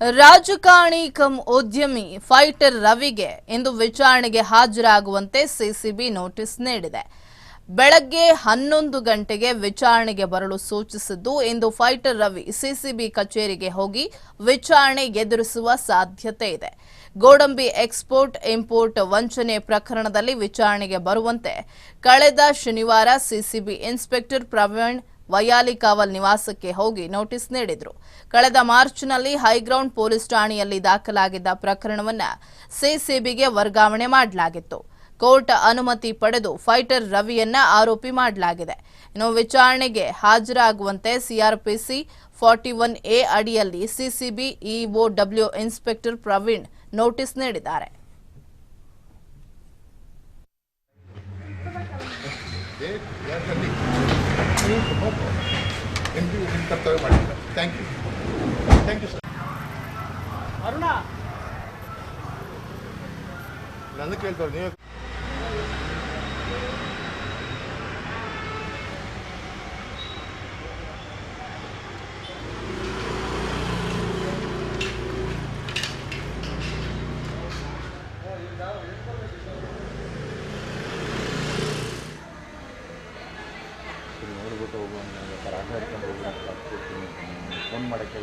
ರಾಜಕಾರಣಿ ಕಂ ಉದ್ಯಮಿ ಫೈಟರ್ ರವಿಗೆ ಇಂದು ವಿಚಾರಣೆಗೆ ಹಾಜರಾಗುವಂತೆ ಸಿಸಿಬಿ ನೋಟಿಸ್ ನೀಡಿದೆ. ಬೆಳಗ್ಗೆ ಹನ್ನೊಂದು ಗಂಟೆಗೆ ವಿಚಾರಣೆಗೆ ಬರಲು ಸೂಚಿಸಿದ್ದು, ಇಂದು ಫೈಟರ್ ರವಿ ಸಿಸಿಬಿ ಕಚೇರಿಗೆ ಹೋಗಿ ವಿಚಾರಣೆ ಎದುರಿಸುವ ಸಾಧ್ಯತೆ ಇದೆ. ಗೋಡಂಬಿ ಎಕ್ಸ್ಪೋರ್ಟ್ ಇಂಪೋರ್ಟ್ ವಂಚನೆ ಪ್ರಕರಣದಲ್ಲಿ ವಿಚಾರಣೆಗೆ ಬರುವಂತೆ ಕಳೆದ ಶನಿವಾರ ಸಿಸಿಬಿ ಇನ್ಸ್ಪೆಕ್ಟರ್ ಪ್ರವೀಣ್ ವಯಾಲಿಕಾವಲ್ ನಿವಾಸಕ್ಕೆ ಹೋಗಿ ನೋಟಿಸ್ ನೀಡಿದ್ರು. ಕಳೆದ ಮಾರ್ಚ್ನಲ್ಲಿ ಹೈಗ್ರೌಂಡ್ ಪೊಲೀಸ್ ಠಾಣೆಯಲ್ಲಿ ದಾಖಲಾಗಿದ್ದ ಪ್ರಕರಣವನ್ನ ಸಿಸಿಬಿಗೆ ವರ್ಗಾವಣೆ ಮಾಡಲಾಗಿತ್ತು. ಕೋರ್ಟ್ ಅನುಮತಿ ಪಡೆದು ಫೈಟರ್ ರವಿಯನ್ನ ಆರೋಪಿ ಮಾಡಲಾಗಿದೆ. ಇನ್ನು ವಿಚಾರಣೆಗೆ ಹಾಜರಾಗುವಂತೆ ಸಿಆರ್ಪಿಸಿ ಫಾರ್ಟಿ ಒನ್ ಎ ಅಡಿಯಲ್ಲಿ CCB EOW inspector Praveen notice ನೀಡಿದ್ದಾರೆ. ನಿಮ್ಮ ಕರ್ತವ್ಯ ಮಾಡಿಲ್ಲ thank you thank you sir Aruna ನನ್ನ ಕೇಳ್ತಾರೆ ನೀವು ಬಿಟ್ಟು ಹೋಗೋ ನನಗೆ ಥರ ಆಟ ಆಡ್ಕೊಂಡು ಹೋಗಿ ಫೋನ್ ಮಾಡೋಕ್ಕೆ